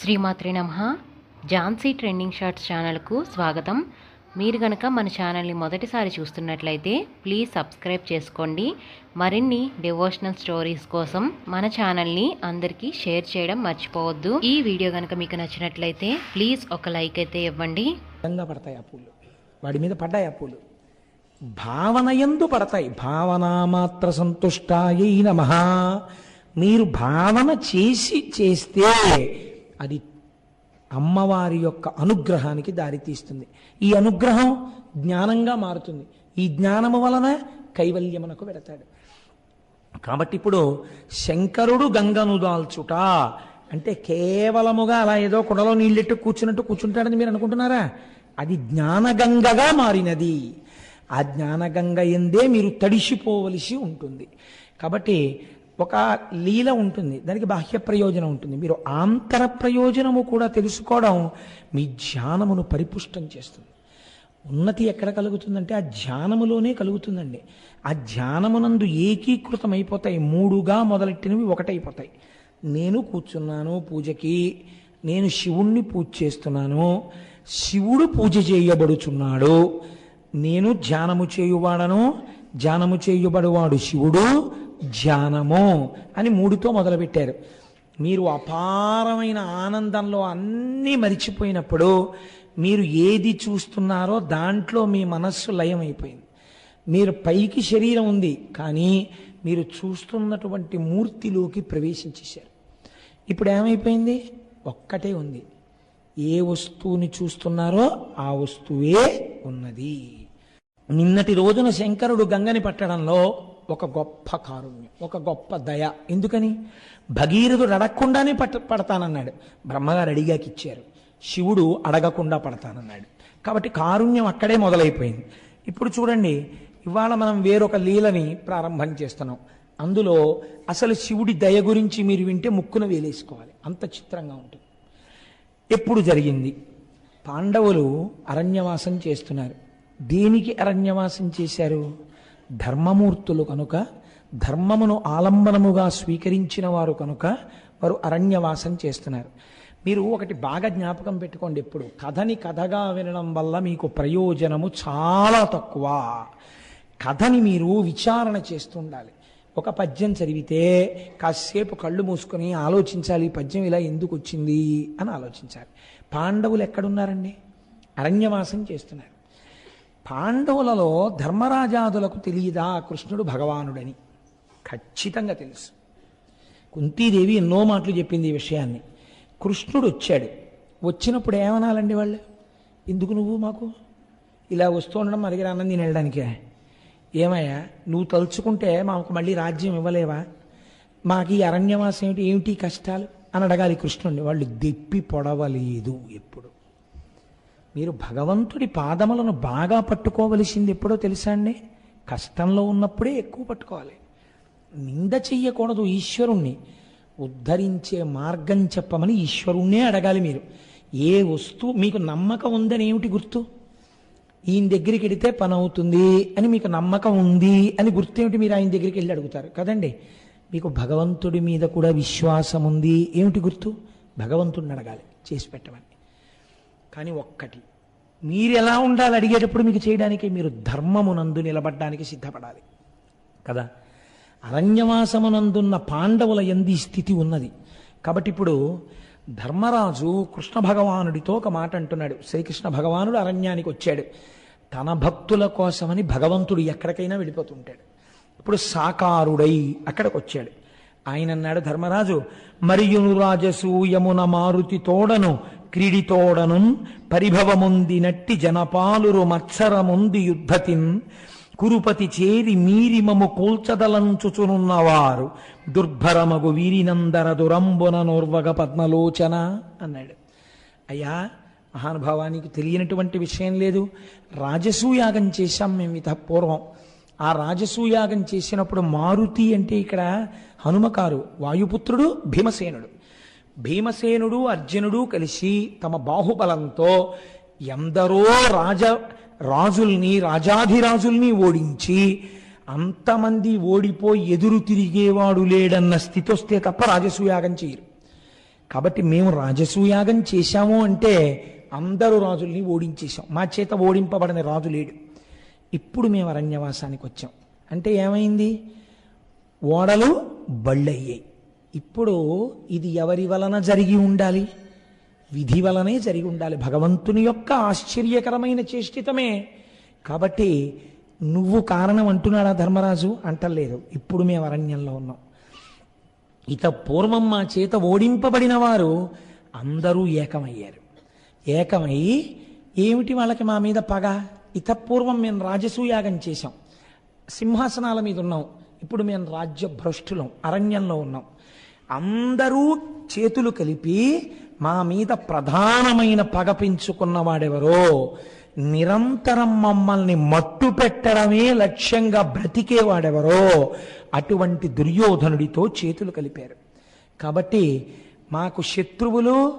శ్రీమాత్రి నమ. Jhansi trending shorts ఛానల్కు స్వాగతం. మీరు గనక మన ఛానల్ని మొదటిసారి చూస్తున్నట్లయితే ప్లీజ్ సబ్స్క్రైబ్ చేసుకోండి. మరిన్ని డివోషనల్ స్టోరీస్ కోసం మన ఛానల్ని అందరికీ షేర్ చేయడం మర్చిపోవద్దు. ఈ వీడియో కనుక మీకు నచ్చినట్లయితే ప్లీజ్ ఒక లైక్ అయితే ఇవ్వండి. పడతాయి ఆ పూలు. వాడి మీద పడ్డాయి ఆ పూలు. భావన ఎందు పడతాయి. భావన మాత్ర సంతుష్టాయై నమ. మీరు భావన చేసి చేస్తే అది అమ్మవారి యొక్క అనుగ్రహానికి దారితీస్తుంది. ఈ అనుగ్రహం జ్ఞానంగా మారుతుంది. ఈ జ్ఞానము వలన కైవల్యమునకు పెడతాడు కాబట్టి ఇప్పుడు శంకరుడు గంగను దాల్చుట అంటే కేవలముగా అలా ఏదో కుడలో నీళ్ళెట్టు కూర్చున్నట్టు కూర్చుంటాడని మీరు అనుకుంటున్నారా? అది జ్ఞానగంగగా మారినది. ఆ జ్ఞానగంగ ఎందే మీరు తడిసిపోవలసి ఉంటుంది. కాబట్టి ఒక లీల ఉంటుంది దానికి బాహ్య ప్రయోజనం ఉంటుంది. మీరు ఆంతర ప్రయోజనము కూడా తెలుసుకోవడం మీ ధ్యానమును పరిపుష్టం చేస్తుంది. ఉన్నతి ఎక్కడ కలుగుతుందంటే ఆ ధ్యానములోనే కలుగుతుందండి. ఆ ధ్యానమునందు ఏకీకృతమైపోతాయి. మూడుగా మొదలెట్టినవి ఒకటైపోతాయి. నేను కూర్చున్నాను పూజకి నేను శివుణ్ణి పూజ చేస్తున్నాను శివుడు పూజ చేయబడుచున్నాడు నేను ధ్యానము చేయువాడను ధ్యానము చేయుబడువాడు శివుడు ధ్యానము అని మూడుతో మొదలుపెట్టారు. మీరు అపారమైన ఆనందంలో అన్నీ మరిచిపోయినప్పుడు మీరు ఏది చూస్తున్నారో దాంట్లో మీ మనస్సు లయమైపోయింది. మీరు పైకి శరీరం ఉంది కానీ మీరు చూస్తున్నటువంటి మూర్తిలోకి ప్రవేశించేశారు ఇప్పుడు ఏమైపోయింది? ఒక్కటే ఉంది. ఏ వస్తువుని చూస్తున్నారో ఆ వస్తువే ఉన్నది. నిన్నటి రోజున శంకరుడు గంగని పట్టడంలో ఒక గొప్ప కారుణ్యం ఒక గొప్ప దయ. ఎందుకని? భగీరథుడు అడగకుండానే పట్ట పడతానన్నాడు. బ్రహ్మగారు అడిగాకి ఇచ్చారు. శివుడు అడగకుండా పడతానన్నాడు. కాబట్టి కారుణ్యం అక్కడే మొదలైపోయింది. ఇప్పుడు చూడండి ఇవాళ మనం వేరొక లీలని ప్రారంభం చేస్తున్నాం. అందులో అసలు శివుడి దయ గురించి మీరు వింటే ముక్కున వేలేసుకోవాలి. అంత చిత్రంగా ఉంటుంది. ఎప్పుడు జరిగింది? పాండవులు అరణ్యవాసం చేస్తున్నారు. దేనికి అరణ్యవాసం చేశారు? ధర్మమూర్తులు కనుక ధర్మమును ఆలంబనముగా స్వీకరించిన వారు కనుక వారు అరణ్యవాసం చేస్తున్నారు. మీరు ఒకటి బాగా జ్ఞాపకం పెట్టుకోండి ఎప్పుడు. కథని కథగా వినడం వల్ల మీకు ప్రయోజనము చాలా తక్కువ. కథని మీరు విచారణ చేస్తుండాలి. ఒక పద్యం చదివితే కాసేపు కళ్ళు మూసుకొని ఆలోచించాలి ఈ పద్యం ఇలా ఎందుకు వచ్చింది అని ఆలోచించాలి. పాండవులు ఎక్కడున్నారండి? అరణ్యవాసం చేస్తున్నారు. పాండవులలో ధర్మరాజాదులకు తెలియదా? కృష్ణుడు భగవానుడని. ఖచ్చితంగా తెలుసు. కుంతీదేవి ఎన్నో మాటలు చెప్పింది ఈ విషయాన్ని. కృష్ణుడు వచ్చాడు. వచ్చినప్పుడు ఏమనాలండి వాళ్ళు? ఎందుకు నువ్వు మాకు? ఇలా వస్తూ ఉండడం దగ్గర అన్నం నేను వెళ్ళడానికే ఏమయ్యా నువ్వు తలుచుకుంటే మాకు మళ్ళీ రాజ్యం ఇవ్వలేవా? మాకు ఈ అరణ్యవాసం ఏమిటి? ఏమిటి కష్టాలు? అని అడగాలి కృష్ణుడిని. వాళ్ళు దెప్పి పొడవలేదు ఎప్పుడు. మీరు భగవంతుడి పాదములను బాగా పట్టుకోవలసింది ఎప్పుడో తెలుసా అండి? కష్టంలో ఉన్నప్పుడే ఎక్కువ పట్టుకోవాలి. నింద చెయ్యకూడదు ఈశ్వరుణ్ణి. ఉద్ధరించే మార్గం చెప్పమని ఈశ్వరుణ్ణే అడగాలి మీరు. ఏ వస్తువు మీకు నమ్మకం ఉందని ఏమిటి గుర్తు? ఈయన దగ్గరికి వెడితే పని అవుతుంది అని మీకు నమ్మకం ఉంది అని గుర్తేమిటి మీరు ఆయన దగ్గరికి వెళ్ళి అడుగుతారు? కదండి. మీకు భగవంతుడి మీద కూడా విశ్వాసం ఉంది ఏమిటి గుర్తు? భగవంతుడిని అడగాలి చేసి పెట్టమని. కానీ ఒక్కటి. మీరు ఎలా ఉండాలి అడిగేటప్పుడు మీకు చేయడానికి మీరు ధర్మమునందు నిలబడ్డానికి సిద్ధపడాలి. కదా? అరణ్యవాసమునందున్న పాండవుల ఎంది స్థితి ఉన్నది. కాబట్టి ఇప్పుడు ధర్మరాజు కృష్ణ భగవానుడితో ఒక మాట అంటున్నాడు. శ్రీకృష్ణ భగవానుడు అరణ్యానికి వచ్చాడు. తన భక్తుల కోసమని భగవంతుడు ఎక్కడికైనా వెళ్ళిపోతుంటాడు. ఇప్పుడు సాకారుడై అక్కడికి వచ్చాడు ఆయన అన్నాడు ధర్మరాజు మరియును రాజసూయమున మారుతి తోడను క్రీడితోడను పరిభవముందినట్టి జనపాలురు మత్సరముంది యుద్ధతిన్. కురుపతి చేరి మీరిమము కూల్చదలంచుచునున్నవారు. దుర్భరమగు వీరినందర దురంబున నోర్వగ పద్మలోచన అన్నాడు. అయ్యా మహానుభావానికి తెలియనటువంటి విషయం లేదు. రాజసూయాగం చేశాం మేము ఇత పూర్వం ఆ రాజసూయాగం చేసినప్పుడు మారుతి అంటే ఇక్కడ హనుమకారు వాయుపుత్రుడు భీమసేనుడు. భీమసేనుడు అర్జునుడు కలిసి తమ బాహుబలంతో ఎందరో రాజ రాజుల్ని రాజాధిరాజుల్ని ఓడించి అంతమంది ఓడిపోయి ఎదురు తిరిగేవాడు లేడన్న స్థితి వస్తే తప్ప రాజసూయాగం చేయరు. కాబట్టి మేము రాజసూయాగం చేశాము అంటే అందరూ రాజుల్ని ఓడించేశాం. మా చేత ఓడింపబడిన రాజు లేడు. ఇప్పుడు మేము అరణ్యవాసానికి వచ్చాం. అంటే ఏమైంది? ఓడలు బళ్ళయ్యాయి. ఇప్పుడు ఇది ఎవరి వలన జరిగి ఉండాలి? విధి వలనే జరిగి ఉండాలి. భగవంతుని యొక్క ఆశ్చర్యకరమైన చేష్టితమే. కాబట్టి నువ్వు కారణం అంటున్నాడా ధర్మరాజు? అంటలేదు. ఇప్పుడు మేము అరణ్యంలో ఉన్నాం. ఇత పూర్వం మా చేత ఓడింపబడిన వారు అందరూ ఏకమయ్యారు. ఏకమై ఏమిటి వాళ్ళకి మా మీద పగ? ఇత పూర్వం మేము రాజసూయాగం చేశాం. సింహాసనాల మీద ఉన్నాం. ఇప్పుడు మేము రాజ్య భ్రష్టులం అరణ్యంలో ఉన్నాం. అందరూ చేతులు కలిపి మా మీద ప్రధానమైన పగ పెంచుకున్నవాడెవరో నిరంతరం మమ్మల్ని మట్టు పెట్టడమే లక్ష్యంగా బ్రతికేవాడెవరో అటువంటి దుర్యోధనుడితో చేతులు కలిపారు. కాబట్టి మాకు శత్రువులు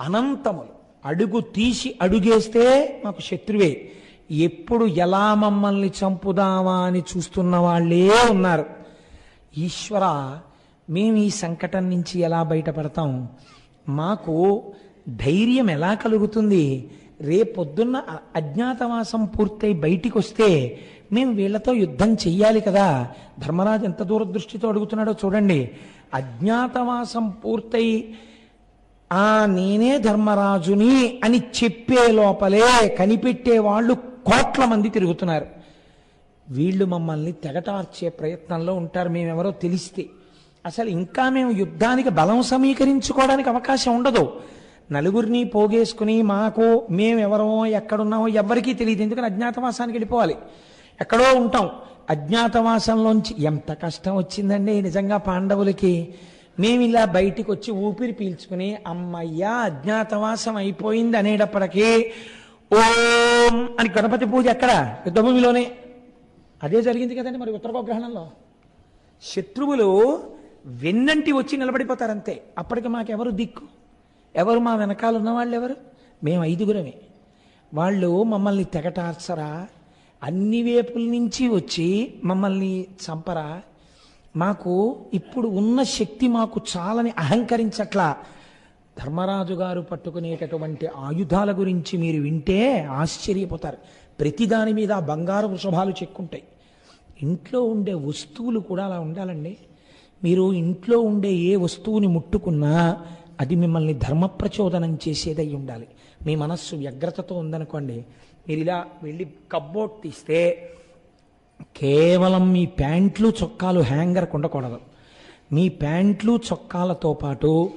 అనంతములు. అడుగు తీసి అడుగేస్తే మాకు శత్రువే. ఎప్పుడు ఎలా మమ్మల్ని చంపుదామా అని చూస్తున్న వాళ్ళే ఉన్నారు. ఈశ్వర మేము ఈ సంకటం నుంచి ఎలా బయటపడతాం? మాకు ధైర్యం ఎలా కలుగుతుంది? రేపొద్దున్న అజ్ఞాతవాసం పూర్తయి బయటికి వస్తే మేము వీళ్ళతో యుద్ధం చెయ్యాలి కదా. ధర్మరాజు ఎంత దూరదృష్టితో అడుగుతున్నాడో చూడండి. అజ్ఞాతవాసం పూర్తయి ఆ నేనే ధర్మరాజుని అని చెప్పే లోపలే కనిపెట్టే వాళ్ళు కోట్ల మంది తిరుగుతున్నారు. వీళ్ళు మమ్మల్ని తెగటార్చే ప్రయత్నంలో ఉంటారు మేమెవరో తెలిస్తే. అసలు ఇంకా మేము యుద్ధానికి బలం సమీకరించుకోవడానికి అవకాశం ఉండదు. నలుగురిని పోగేసుకుని మాకు మేమెవరో ఎక్కడున్నామో ఎవ్వరికీ తెలియదు. ఎందుకని అజ్ఞాతవాసానికి వెళ్ళిపోవాలి? ఎక్కడో ఉంటాం. అజ్ఞాతవాసంలోంచి ఎంత కష్టం వచ్చిందండి నిజంగా పాండవులకి. మేము ఇలా బయటికి వచ్చి ఊపిరి పీల్చుకుని అమ్మయ్యా అజ్ఞాతవాసం అయిపోయింది అనేటప్పటికీ ఓం అని గణపతి పూజ ఎక్కడ? యుద్ధభూమిలోనే. అదే జరిగింది కదండి మరి ఉత్తరగ్రహణంలో శత్రువులు వెన్నంటి వచ్చి నిలబడిపోతారంతే. అప్పటికి మాకెవరు దిక్కు? ఎవరు మా వెనకాల ఉన్న వాళ్ళు ఎవరు? మేము ఐదుగురమే. వాళ్ళు మమ్మల్ని తెగటార్చరా? అన్ని వేపుల నుంచి వచ్చి మమ్మల్ని చంపరా? మాకు ఇప్పుడు ఉన్న శక్తి మాకు చాలని అహంకరించట్లా. ధర్మరాజు గారు పట్టుకునేటటువంటి ఆయుధాల గురించి మీరు వింటే ఆశ్చర్యపోతారు. ప్రతిదాని మీద బంగారు వృషభాలు చెక్కుంటాయి. ఇంట్లో ఉండే వస్తువులు కూడా అలా ఉండాలండి. మీరు ఇంట్లో ఉండే ఏ వస్తువుని ముట్టుకున్నా అది మిమ్మల్ని ధర్మ ప్రచోదనం చేసేదై ఉండాలి. మీ మనస్సు వ్యగ్రతతో ఉందనుకోండి మీరు ఇలా వెళ్ళి కబ్బోర్డ్ తీస్తే కేవలం మీ ప్యాంట్లు చొక్కాలు హ్యాంగర్ ఉండకూడదు మీ ప్యాంట్లు చొక్కాలతో పాటు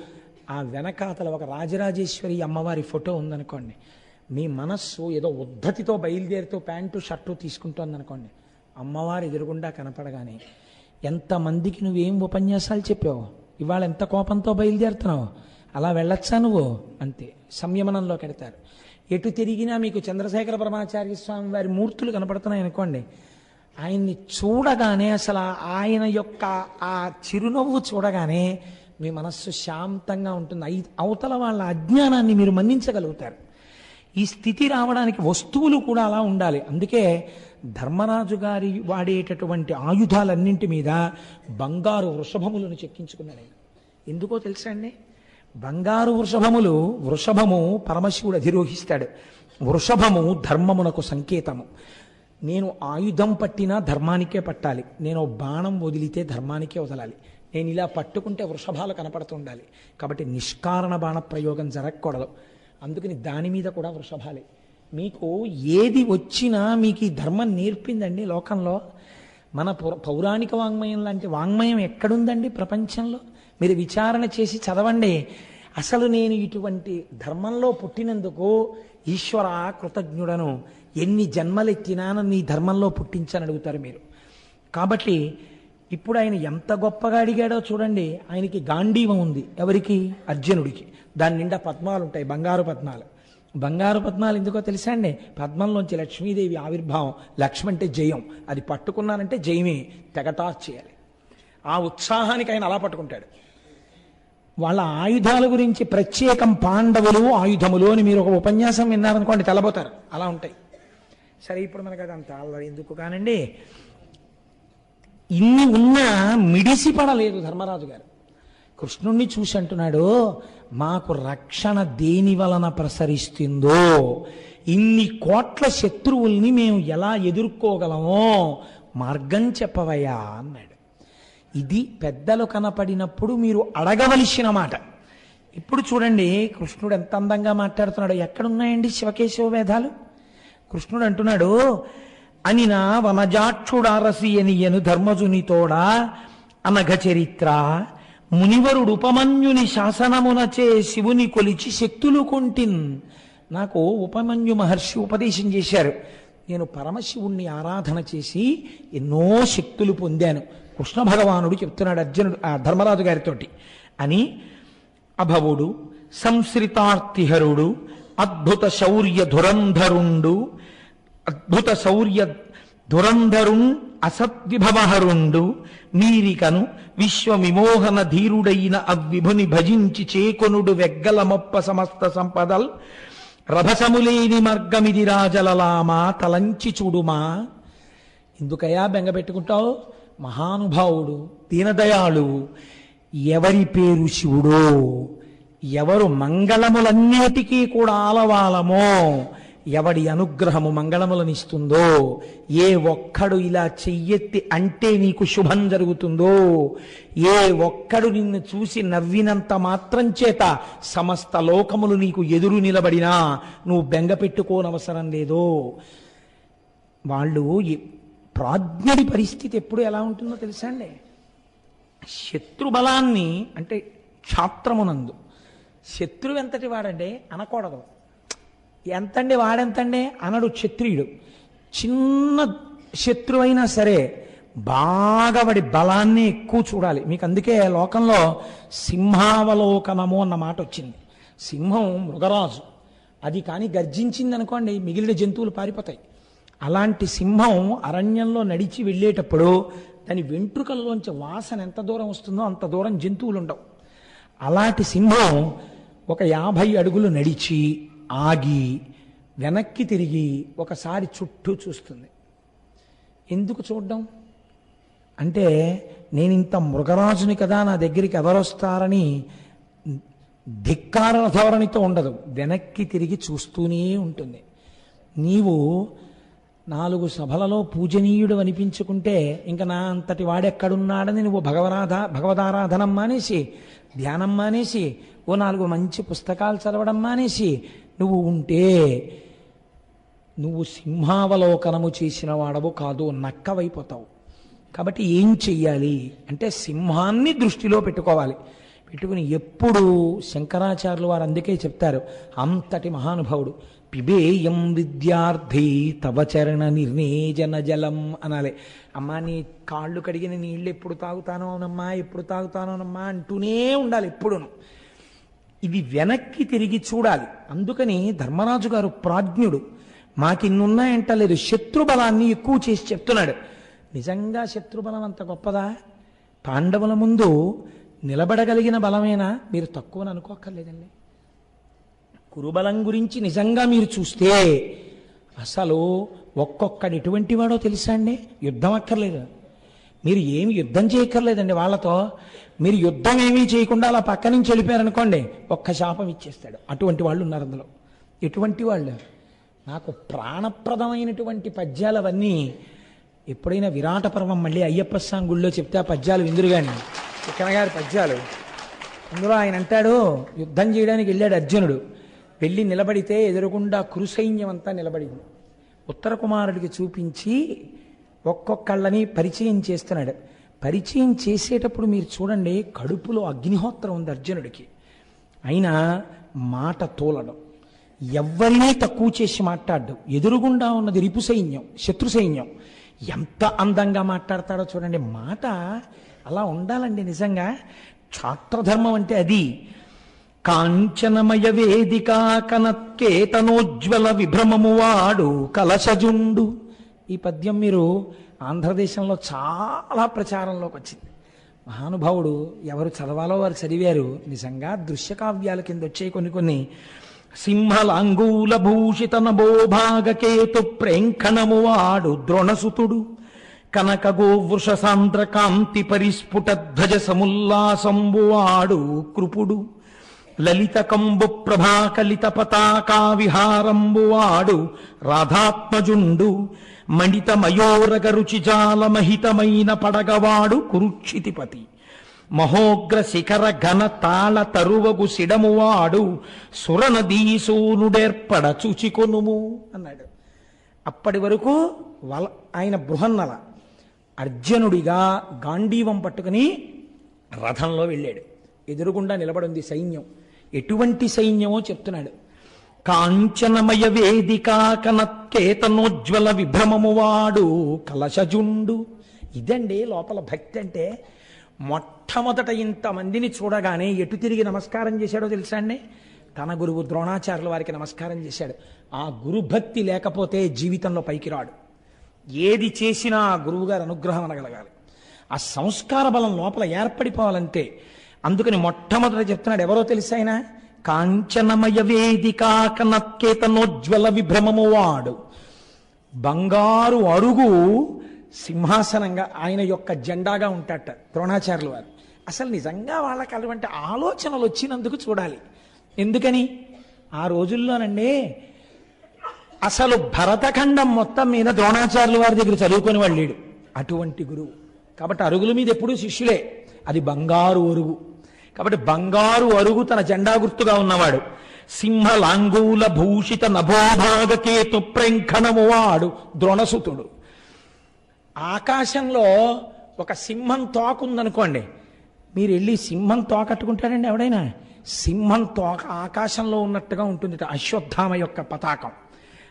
ఆ వెనకాతల ఒక రాజరాజేశ్వరి అమ్మవారి ఫోటో ఉందనుకోండి. మీ మనస్సు ఏదో ఉద్ధతితో బయలుదేరుతూ ప్యాంటు షర్టు తీసుకుంటోందనుకోండి. అమ్మవారు ఎదురుగుండా కనపడగానే ఎంతమందికి నువ్వేం ఉపన్యాసాలు చెప్పావు? ఇవాళ ఎంత కోపంతో బయలుదేరుతున్నావు? అలా వెళ్ళొచ్చా నువ్వు? అంతే. సంయమనంలో కడతారు. ఎటు తిరిగినా మీకు చంద్రశేఖర పరమాచార్య స్వామి వారి మూర్తులు కనపడుతున్నాయి అనుకోండి. ఆయన్ని చూడగానే అసలు ఆయన యొక్క ఆ చిరునవ్వు చూడగానే మీ మనస్సు శాంతంగా ఉంటుంది. ఐ- అవతల వాళ్ళ అజ్ఞానాన్ని మీరు మన్నించగలుగుతారు. ఈ స్థితి రావడానికి వస్తువులు కూడా అలా ఉండాలి. అందుకే ధర్మరాజు గారి వాడేటటువంటి ఆయుధాలన్నింటి మీద బంగారు వృషభములను చెక్కించుకున్నాడు ఆయన ఎందుకో తెలుసా అండి? బంగారు వృషభములు వృషభము పరమశివుడు అధిరోహిస్తాడు. వృషభము ధర్మమునకు సంకేతము. నేను ఆయుధం పట్టినా ధర్మానికే పట్టాలి. నేను బాణం వదిలితే ధర్మానికే వదలాలి. నేను ఇలా పట్టుకుంటే వృషభాలు కనపడుతుండాలి. కాబట్టి నిష్కారణ బాణ ప్రయోగం జరగకూడదు. అందుకని దాని మీద కూడా వృషభాలే. మీకు ఏది వచ్చినా మీకు ఈ ధర్మం నేర్పిందండి లోకంలో. మన పౌ- పౌరాణిక వాంగ్మయం లాంటి వాంగ్మయం ఎక్కడుందండి ప్రపంచంలో? మీరు విచారణ చేసి చదవండి. అసలు నేను ఇటువంటి ధర్మంలో పుట్టినందుకు ఈశ్వర కృతజ్ఞుడను. ఎన్ని జన్మలెత్తినా నన్ను ఈ ధర్మంలో పుట్టించని అడుగుతారు మీరు. కాబట్టి ఇప్పుడు ఆయన ఎంత గొప్పగా అడిగాడో చూడండి. ఆయనకి గాంధీవం ఉంది. ఎవరికి? అర్జునుడికి. దాని నిండా పద్మాలు ఉంటాయి. బంగారు పద్మాలు. బంగారు పద్మాలు ఎందుకో తెలుసా అండి? పద్మంలోంచి లక్ష్మీదేవి ఆవిర్భావం. లక్ష్మి అంటే జయం. అది పట్టుకున్నానంటే జయమే. తెగటా చేయాలి. ఆ ఉత్సాహానికి ఆయన అలా పట్టుకుంటాడు. వాళ్ళ ఆయుధాల గురించి ప్రత్యేకం పాండవులు ఆయుధములు అని మీరు ఒక ఉపన్యాసం విన్నారనుకోండి తెల్లబోతారు. అలా ఉంటాయి. సరే ఇప్పుడు మనకు అదంతా అల్లరి ఎందుకు కానండి? ఇన్ని ఉన్నా మిడిసి పడలేదు ధర్మరాజు గారు. కృష్ణుణ్ణి చూసి అంటున్నాడు మాకు రక్షణ దేని వలన ప్రసరిస్తుందో? ఇన్ని కోట్ల శత్రువుల్ని మేము ఎలా ఎదుర్కోగలమో మార్గం చెప్పవయ్యా అన్నాడు. ఇది పెద్దలు కనపడినప్పుడు మీరు అడగవలసిన మాట. ఇప్పుడు చూడండి కృష్ణుడు ఎంత అందంగా మాట్లాడుతున్నాడు. ఎక్కడున్నాయండి శివకేశవ వేదాలు? కృష్ణుడు అంటున్నాడు అని వనజాక్షుడారసి అనియను ధర్మజునితోడా అనఘ చరిత్ర మునివరుడు ఉపమన్యుని శాసనమునచే శివుని కొలిచి శక్తులు కొంటిన్. నాకు ఉపమన్యు మహర్షి ఉపదేశం చేశారు. నేను పరమశివుణ్ణి ఆరాధన చేసి ఎన్నో శక్తులు పొందాను. కృష్ణ భగవానుడు చెప్తున్నాడు అర్జునుడు ఆ ధర్మరాజు గారితోటి. అని అభవుడు సంశ్రితార్తిహరుడు అద్భుత శౌర్య ధురంధరుండు అద్భుత శౌర్య దురంధరుణ్ అసద్విభవహరుండు. నీరికను విశ్వవిమోహన ధీరుడైన అవ్విభుని భజించి చేకొనుడు వెగ్గలమొప్ప సమస్త సంపదల్. రభసములేని మార్గమిది రాజలలామా తలంచి చూడుమా. ఎందుకయ్యా బెంగపెట్టుకుంటావు మహానుభావుడు దీనదయాళు ఎవరి పేరు శివుడో? ఎవరు మంగళములన్నిటికీ కూడా ఆలవాలమో? ఎవడి అనుగ్రహము మంగళములనిస్తుందో ఏ ఒక్కడు ఇలా చెయ్యెత్తి అంటే నీకు శుభం జరుగుతుందో ఏ ఒక్కడు నిన్ను చూసి నవ్వినంత మాత్రం చేత సమస్త లోకములు నీకు ఎదురు నిలబడినా నువ్వు బెంగ పెట్టుకోనవసరం లేదో. వాళ్ళు ప్రాజ్ఞుడి పరిస్థితి ఎప్పుడు ఎలా ఉంటుందో తెలుసా అండి శత్రుబలాన్ని అంటే క్షాత్రమునందు. శత్రువు ఎంతటి వాడండి అనకూడదు. ఎంతండి వాడెంతండి? అనడు క్షత్రియుడు. చిన్న శత్రువు అయినా సరే బాగా వాడి బలాన్ని ఎక్కువ చూడాలి మీకు అందుకే లోకంలో సింహావలోకనము అన్న మాట వచ్చింది సింహం మృగరాజు. అది కానీ గర్జించింది అనుకోండి మిగిలిన జంతువులు పారిపోతాయి. అలాంటి సింహం అరణ్యంలో నడిచి వెళ్ళేటప్పుడు దాని వెంట్రుకల్లోంచి వాసన ఎంత దూరం వస్తుందో అంత దూరం జంతువులు ఉండవు అలాంటి సింహం ఒక యాభై అడుగులు నడిచి ఆగి వెనక్కి తిరిగి ఒకసారి చుట్టూ చూస్తుంది. ఎందుకు చూడడం? అంటే నేను ఇంత మృగరాజుని కదా నా దగ్గరికి ఎవరొస్తారని ధిక్కార ధోరణితో ఉండదు. వెనక్కి తిరిగి చూస్తూనే ఉంటుంది. నీవు నాలుగు సభలలో పూజనీయుడు అనిపించుకుంటే ఇంకా నా అంతటి వాడెక్కడున్నాడని నువ్వు భగవరాధ భగవదారాధనం మానేసి ధ్యానం మానేసి ఓ నాలుగు మంచి పుస్తకాలు చదవడం మానేసి నువ్వు ఉంటే నువ్వు సింహావలోకనము చేసిన వాడవు కాదు నక్కవైపోతావు. కాబట్టి ఏం చెయ్యాలి అంటే సింహాన్ని దృష్టిలో పెట్టుకోవాలి. పెట్టుకుని ఎప్పుడు శంకరాచార్యులు వారు అందుకే చెప్తారు అంతటి మహానుభావుడు పిబేయం విద్యార్థి తవచరణ నిర్ణేజన జలం అనాలి. అమ్మా నీ కాళ్ళు కడిగిన నీళ్ళు ఎప్పుడు తాగుతానోనమ్మా ఎప్పుడు తాగుతానోనమ్మా అంటూనే ఉండాలి ఎప్పుడును. ఇది వెనక్కి తిరిగి చూడాలి. అందుకని ధర్మరాజు గారు ప్రాజ్ఞుడు. మాకిన్నున్నాయంటలేదు శత్రుబలాన్ని ఎక్కువ చేసి చెప్తున్నాడు. నిజంగా శత్రుబలం అంత గొప్పదా? పాండవుల ముందు నిలబడగలిగిన బలమేనా? మీరు తక్కువని అనుకోక్కర్లేదండి. కురుబలం గురించి నిజంగా మీరు చూస్తే అసలు ఒక్కొక్కడు ఎటువంటి వాడో తెలుసా అండి? యుద్ధం అక్కర్లేదు. మీరు ఏమి యుద్ధం చేయక్కర్లేదండి వాళ్ళతో. మీరు యుద్ధం ఏమీ చేయకుండా అలా పక్క నుంచి వెళ్ళిపోయారనుకోండి ఒక్క శాపం ఇచ్చేస్తాడు. అటువంటి వాళ్ళు ఉన్నారు అందులో. ఎటువంటి వాళ్ళు? నాకు ప్రాణప్రదమైనటువంటి పద్యాలు అవన్నీ ఎప్పుడైనా విరాట పర్వం మళ్ళీ అయ్యప్ప స్వామి గుళ్ళో చెప్తే ఆ పద్యాలు విందురు కానీ గారి పద్యాలు. అందులో ఆయన అంటాడు యుద్ధం చేయడానికి వెళ్ళాడు అర్జునుడు. వెళ్ళి నిలబడితే ఎదురుగుండా కురుసైన్యం అంతా నిలబడింది. ఉత్తర కుమారుడికి చూపించి ఒక్కొక్కళ్ళని పరిచయం చేస్తున్నాడు. పరిచయం చేసేటప్పుడు మీరు చూడండి కడుపులో అగ్నిహోత్రం ఉంది అర్జునుడికి. అయినా మాట తోలడం. ఎవరినీ తక్కువ చేసి మాట్లాడడం. ఎదురుగుండా ఉన్నది రిపు సైన్యం శత్రు సైన్యం. ఎంత అందంగా మాట్లాడతాడో చూడండి. మాట అలా ఉండాలండి నిజంగా. క్షాత్రధర్మం అంటే అది. కాంచనమయ వేదిక కనత్కేతనోజ్వల విభ్రమము వాడు కలశజుండు. ఈ పద్యం మీరు ఆంధ్రదేశంలో చాలా ప్రచారంలోకి వచ్చింది. మహానుభావుడు ఎవరు చదవాలో వారు చదివారు. నిజంగా దృశ్యకావ్యాల కింద వచ్చే కొన్ని కొన్ని. సింహలాంగూల భూషిత నభోభాగకేతు ప్రేంఖణము వాడు ద్రోణసుతుడు. కనకగో వృషసాంద్ర కాంతి పరిస్ఫుట ధ్వజ సముల్లాసంబువాడు కృపుడు. లలిత కంబు ప్రభాకలిత పతాకా విహారంబువాడు రాధాత్మజుండు. మణిత మయోరగ రుచిజాల మహితమైన పడగవాడు కురుక్షితిపతి. మహోగ్ర శిఖర ఘన తాళ తరువగు సిడమువాడు సురనదీసూనుడేర్పడ చూచికొనుము అన్నాడు. అప్పటి వరకు వల ఆయన బృహన్నల అర్జునుడిగా గాంధీవం పట్టుకుని రథంలో వెళ్ళాడు. ఎదురుగుండా నిలబడింది సైన్యం. ఎటువంటి సైన్యమో చెప్తున్నాడు. కాంచనమయ వేదికా కనత్కేతనోజ్వల విభ్రమము వాడు కలశజుండు. ఇదండి లోపల భక్తి అంటే మొట్టమొదట ఇంతమందిని చూడగానే ఎటు తిరిగి నమస్కారం చేశాడో తెలుసా అండి? తన గురువు ద్రోణాచార్యుల వారికి నమస్కారం చేశాడు. ఆ గురుభక్తి లేకపోతే జీవితంలో పైకి రాడు. ఏది చేసినా ఆ గురువుగారు అనుగ్రహం అనగలగాలి. ఆ సంస్కార బలం లోపల ఏర్పడిపోవాలంటే అందుకని మొట్టమొదట చెప్తున్నాడు ఎవరో తెలుసా ఆయన? కాంచనమయ వేదికా కనకేతనోజ్వల విభ్రమము వాడు. బంగారు అరుగు సింహాసనంగా ఆయన యొక్క జెండాగా ఉంటాట ద్రోణాచార్యులు వారు. అసలు నిజంగా వాళ్ళకి అటువంటి ఆలోచనలు వచ్చినందుకు చూడాలి. ఎందుకని? ఆ రోజుల్లోనండి అసలు భరతఖండం మొత్తం మీద ద్రోణాచార్యుల వారి దగ్గర చదువుకొని వాళ్ళు అటువంటి గురువు. కాబట్టి అరుగుల మీద ఎప్పుడూ శిష్యులే. అది బంగారు అరుగు. కాబట్టి బంగారు అరుగు తన జెండా గుర్తుగా ఉన్నవాడు. సింహ లాంగూల భూషిత నభోభాగకేతు ప్రేంఖణము వాడు ద్రోణసుతుడు. ఆకాశంలో ఒక సింహం తోక ఉందనుకోండి మీరు వెళ్ళి సింహం తోకట్టుకుంటారండి ఎవడైనా? సింహం తోక ఆకాశంలో ఉన్నట్టుగా ఉంటుంది అశ్వత్థామ యొక్క పతాకం.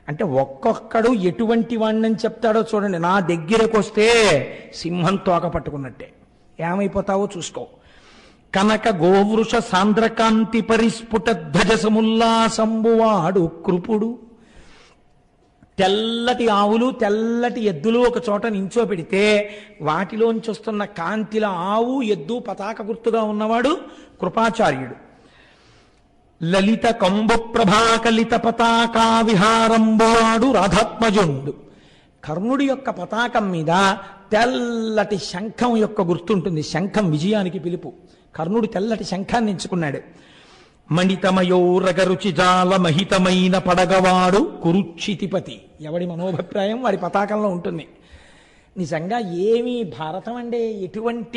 అంటే ఒక్కొక్కడు ఎటువంటి వాడిని చెప్తాడో చూడండి. నా దగ్గరకు వస్తే సింహం తోక పట్టుకున్నట్టే. ఏమైపోతావో చూసుకో. కనక గోవృష సాంద్రకాంతి పరిస్ఫుట ధ్వజ సముల్లాసంబువాడు కృపుడు. తెల్లటి ఆవులు తెల్లటి ఎద్దులు ఒక చోట నించో పెడితే వాటిలోంచి వస్తున్న కాంతిల ఆవు ఎద్దు పతాక గుర్తుగా ఉన్నవాడు కృపాచార్యుడు. లలిత కంబు ప్రభాకలిత పతాకా విహారంబువాడు రాధాత్మజుండు. కర్ణుడి యొక్క పతాకం మీద తెల్లటి శంఖం యొక్క గుర్తుంటుంది. శంఖం విజయానికి పిలుపు. కర్ణుడు తెల్లటి శంఖాన్ని ఎంచుకున్నాడు. మణితమయోరగరుచి జాల మహితమైన పడగవాడు కురుక్షితిపతి. ఎవడి మనోభిప్రాయం వారి పతాకంలో ఉంటుంది. నిజంగా ఏమి భారతం అంటే ఎటువంటి